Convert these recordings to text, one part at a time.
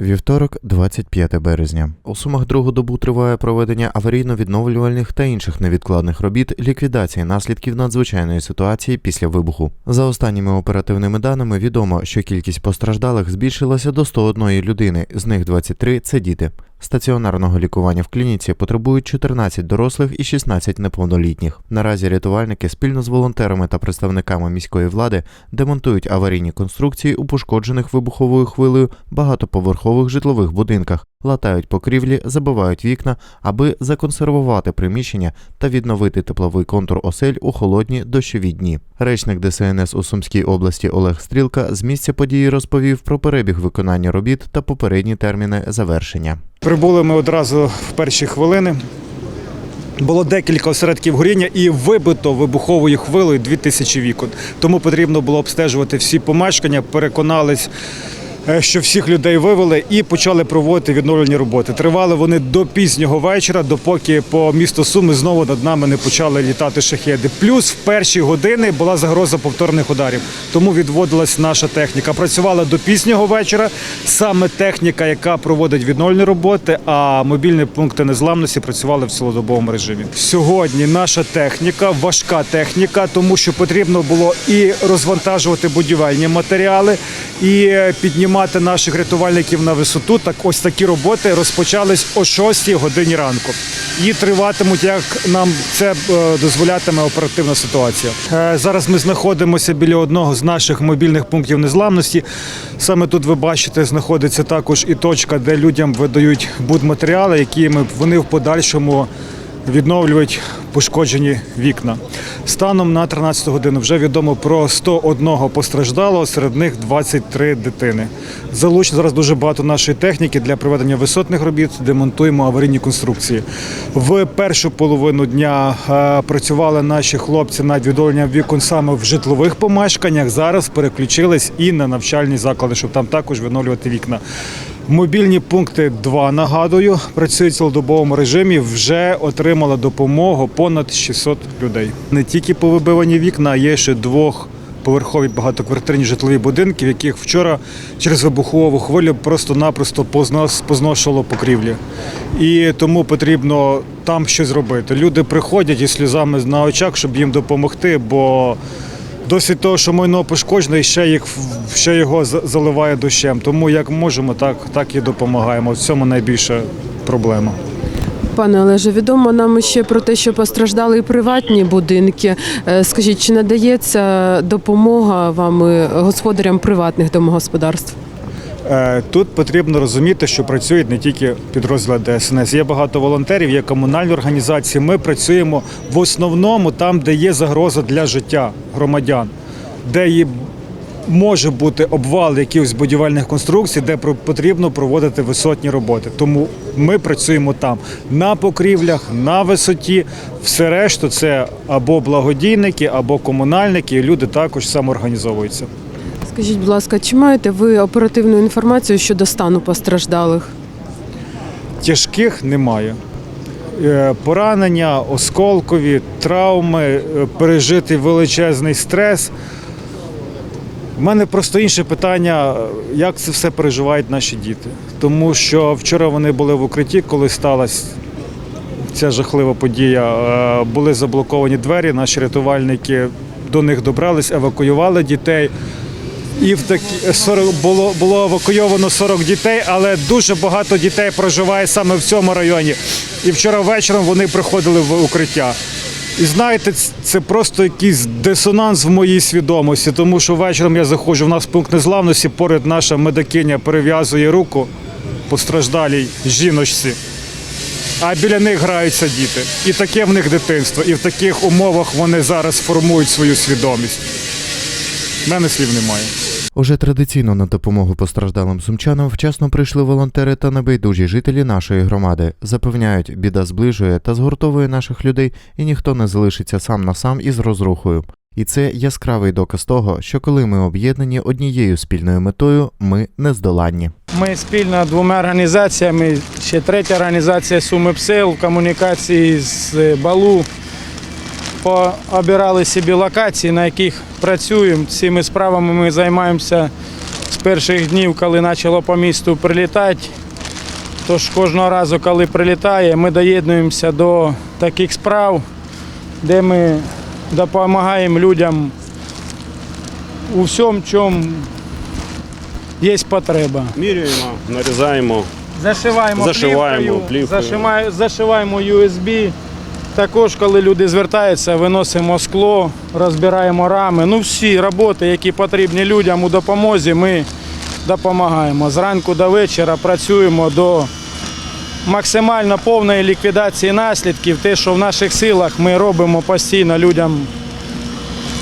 Вівторок, 25 березня. У Сумах другу добу триває проведення аварійно-відновлювальних та інших невідкладних робіт ліквідації наслідків надзвичайної ситуації після вибуху. За останніми оперативними даними відомо, що кількість постраждалих збільшилася до 101 людини, з них 23 – це діти. Стаціонарного лікування в клініці потребують 14 дорослих і 16 неповнолітніх. Наразі рятувальники спільно з волонтерами та представниками міської влади демонтують аварійні конструкції у пошкоджених вибуховою хвилею багатоповерхових житлових будинках, латають покрівлі, забивають вікна, аби законсервувати приміщення та відновити тепловий контур осель у холодні дощові дні. Речник ДСНС у Сумській області Олег Стрілка з місця події розповів про перебіг виконання робіт та попередні терміни завершення. Прибули ми одразу в перші хвилини. Було декілька осередків горіння і вибито вибуховою хвилею 2000 вікон. Тому потрібно було обстежувати всі помешкання, переконались, що всіх людей вивели і почали проводити відновлені роботи. Тривали вони до пізнього вечора, допоки по місту Суми знову над нами не почали літати шахеди. Плюс в перші години була загроза повторних ударів. Тому відводилась наша техніка. Працювала до пізнього вечора. Саме техніка, яка проводить відновлені роботи, а мобільні пункти незламності працювали в цілодобовому режимі. Сьогодні наша техніка, важка техніка, тому що потрібно було і розвантажувати будівельні матеріали, і піднімати наших рятувальників на висоту. Так ось такі роботи розпочались о 6 годині ранку. І триватимуть, як нам це е, дозволятиме оперативна ситуація. Е, Зараз ми знаходимося біля одного з наших мобільних пунктів незламності. Саме тут ви бачите, знаходиться також і точка, де людям видають будматеріали, які ми- вони в подальшому відновлюють пошкоджені вікна. Станом на 13 годину вже відомо про 101 постраждалого, серед них 23 дитини. Залучено зараз дуже багато нашої техніки для проведення висотних робіт, демонтуємо аварійні конструкції. В першу половину дня е, працювали наші хлопці над відновленням вікон саме в житлових помешканнях. Зараз переключились і на навчальні заклади, щоб там також відновлювати вікна. Мобільні пункти 2, нагадую, працюють в цілодобовому режимі. Вже отримали допомогу понад 600 людей. Не тільки повибивані вікна, є ще двох. Поверхові багатоквартирні житлові будинки, в яких вчора через вибухову хвилю просто-напросто позношило покрівлі. І тому потрібно там щось робити. Люди приходять із сльозами на очах, щоб їм допомогти, бо Досить того, що майно пошкоджене, і ще, їх, ще його заливає дощем. Тому як можемо, так, так і допомагаємо. В цьому найбільша проблема. Пане Олеже, відомо нам ще про те, що постраждали і приватні будинки. Е, Скажіть, чи надається допомога вам господарям приватних домогосподарств? Е, Тут потрібно розуміти, що працюють не тільки підрозділи ДСНС. Є багато волонтерів, є комунальні організації. Ми працюємо в основному там, де є загроза для життя громадян, де є, може бути обвал якихось будівельних конструкцій, де потрібно проводити висотні роботи. Тому ми працюємо там на покрівлях, на висоті. Все решту це або благодійники, або комунальники. і Люди також самоорганізовуються. Скажіть, будь ласка, чи маєте ви оперативну інформацію щодо стану постраждалих? Тяжких немає. Е, Поранення, осколкові, травми, е, пережитий величезний стрес. У мене просто інше питання, як це все переживають наші діти. Тому що вчора вони були в укритті, коли сталася ця жахлива подія. Е, Були заблоковані двері, наші рятувальники до них добрались, евакуювали дітей. І в такі 40, було, було евакуйовано 40 дітей, але дуже багато дітей проживає саме в цьому районі. І вчора вечором вони приходили в укриття. І знаєте, це просто якийсь дисонанс в моїй свідомості, тому що вечором я заходжу, в нас пункт незламності, поряд наша медикиня перев'язує руку постраждалій жіночці, а біля них граються діти. І таке в них дитинство, і в таких умовах вони зараз формують свою свідомість. У мене слів немає. Уже традиційно на допомогу постраждалим сумчанам вчасно прийшли волонтери та небайдужі жителі нашої громади. Запевняють, біда зближує та згуртовує наших людей, і ніхто не залишиться сам на сам із розрухою. І це яскравий доказ того, що коли ми об'єднані однією спільною метою, ми нездоланні. Ми спільно двома організаціями, ще третя організація Суми Псел в комунікації з Балу. Пообирали собі локації, на яких працюємо. Цими справами ми займаємося з перших днів, коли почало по місту прилітати. Тож кожного разу, коли прилітає, ми доєднуємося до таких справ, де ми допомагаємо людям у всьому, чому є потреба. Міряємо, нарізаємо. Зашиваємо, Зашиваємо плівкою, плівкою. зашиваємо, зашиваємо USB. Також, коли люди звертаються, виносимо скло, розбираємо рами. Ну, всі роботи, які потрібні людям у допомозі, ми допомагаємо. Зранку до вечора працюємо до максимально повної ліквідації наслідків. Те, що в наших силах, ми робимо постійно людям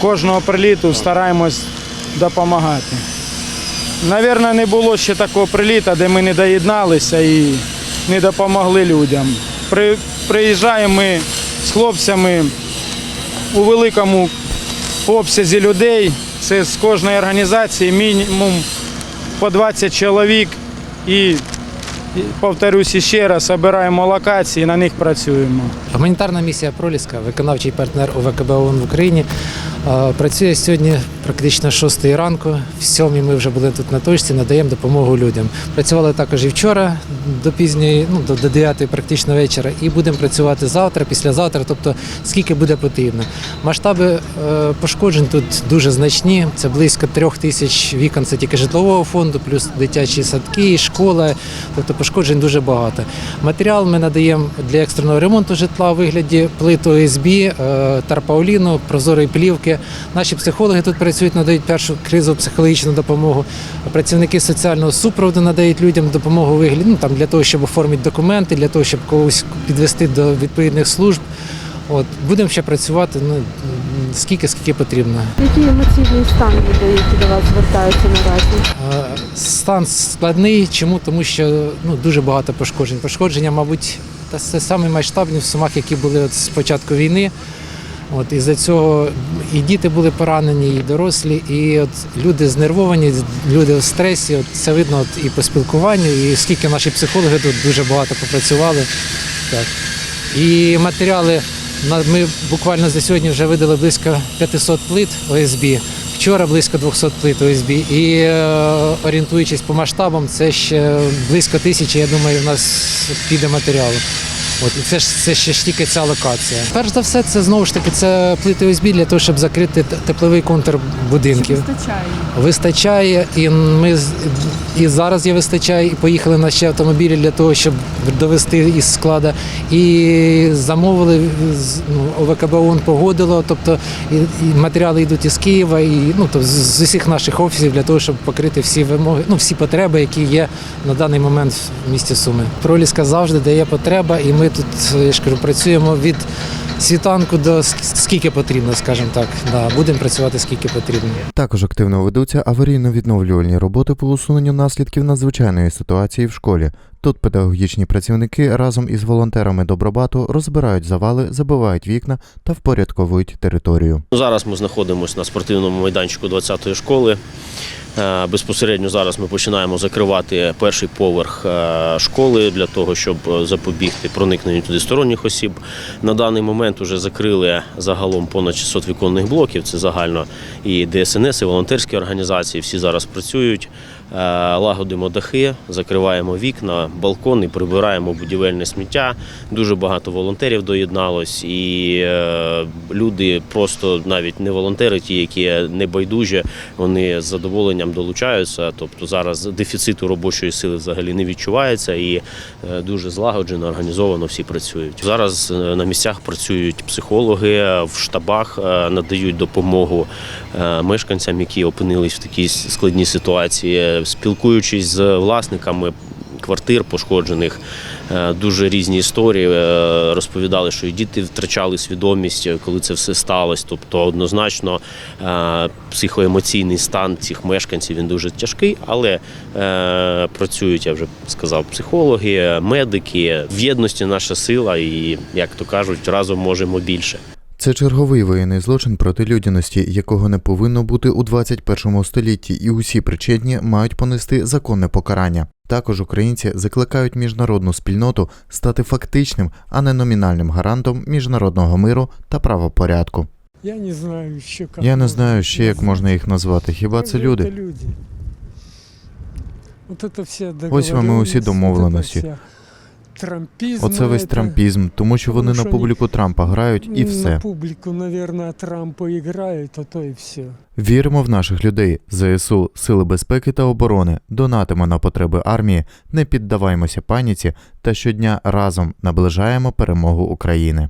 кожного приліту, стараємось допомагати. Навірно, не було ще такого приліта, де ми не доєдналися і не допомогли людям. При, приїжджаємо ми з хлопцями у великому обсязі людей. Це з кожної організації мінімум по 20 чоловік. І, повторюсь ще раз, обираємо локації, на них працюємо. Гуманітарна місія Проліска, виконавчий партнер УВКБ ООН в Україні, працює сьогодні практично з 6 ранку. В 7 ми вже були тут на точці, надаємо допомогу людям. Працювали також і вчора до пізньої, ну до, до 9 практично вечора, і будемо працювати завтра, післязавтра, тобто скільки буде потрібно. Масштаби е, пошкоджень тут дуже значні. Це близько трьох тисяч вікон, це тільки житлового фонду, плюс дитячі садки, школа. Тобто пошкоджень дуже багато. Матеріал ми надаємо для екстреного ремонту житла у вигляді плит ОСБ, е, тарпауліну, прозорої плівки. Наші психологи тут працюють, надають першу кризову психологічну допомогу. Працівники соціального супроводу надають людям допомогу у вигляді ну, там, для того, щоб оформити документи, для того, щоб когось підвести до відповідних служб. От будемо ще працювати ну, скільки, скільки потрібно. Який емоційний стан людей, які до вас звертаються наразі? Е, Стан складний. Чому? Тому що ну, дуже багато пошкоджень. Пошкодження, мабуть, це самі масштабні в сумах, які були от з початку війни. От із-за цього і діти були поранені, і дорослі, і от люди знервовані, люди в стресі. От це видно от і по спілкуванню, і скільки наші психологи тут дуже багато попрацювали. Так. І матеріали ми буквально за сьогодні вже видали близько 500 плит ОСБ. Вчора близько 200 плит ОСБ. І е, орієнтуючись по масштабам, це ще близько тисячі, я думаю, у нас піде матеріалу. От і це ж це ще ж тільки ця локація. Перш за все, це знову ж таки це плити ОСБ для того, щоб закрити тепловий контур будинків. Вистачає, вистачає, і ми з- і зараз я вистачає, і поїхали на ще автомобілі для того, щоб довести із складу. І замовили ну, ОВКБ ООН погодило, тобто і, матеріали йдуть із Києва, і ну то з, з усіх наших офісів для того, щоб покрити всі вимоги, ну всі потреби, які є на даний момент в місті Суми. Проліска завжди дає потреба, і ми тут я ж кажу, працюємо від. Світанку до скільки потрібно, скажімо так. Да, будемо працювати скільки потрібно. Також активно ведуться аварійно-відновлювальні роботи по усуненню наслідків надзвичайної ситуації в школі. Тут педагогічні працівники разом із волонтерами Добробату розбирають завали, забивають вікна та впорядковують територію. Зараз ми знаходимося на спортивному майданчику 20-ї школи. Е, Безпосередньо зараз ми починаємо закривати перший поверх е, школи для того, щоб запобігти проникненню туди сторонніх осіб. На даний момент вже закрили загалом понад 600 віконних блоків. Це загально і ДСНС, і волонтерські організації. Всі зараз працюють. Е, Лагодимо дахи, закриваємо вікна, балкони, прибираємо будівельне сміття. Дуже багато волонтерів доєдналось, і е, люди просто навіть не волонтери, ті, які не байдужі, вони з задоволенням долучаються. Тобто зараз дефіциту робочої сили взагалі не відчувається і е, дуже злагоджено, організовано всі працюють. Зараз на місцях працюють психологи в штабах, надають допомогу мешканцям, які опинились в такій складній ситуації, спілкуючись з власниками. Квартир пошкоджених Е, дуже різні історії е, розповідали, що і діти втрачали свідомість, коли це все сталося. Тобто, однозначно, е, психоемоційний стан цих мешканців він дуже тяжкий, але е, працюють, я вже сказав, психологи, медики. В єдності наша сила, і як то кажуть, разом можемо більше. Це черговий воєнний злочин проти людяності, якого не повинно бути у 21 столітті, і усі причетні мають понести законне покарання. Також українці закликають міжнародну спільноту стати фактичним, а не номінальним гарантом міжнародного миру та правопорядку. Я не знаю ще як. Я не знаю ще, як можна їх назвати. Хіба це люди? Ось вам і усі домовленості. Трампізм. Оце весь трампізм, тому що вони на публіку Трампа грають і На все. публику, наверное, Трампа грають, а то і все. Віримо в наших людей, ЗСУ, Сили безпеки та оборони, донатимо на потреби армії, не піддаваймося паніці та щодня разом наближаємо перемогу України.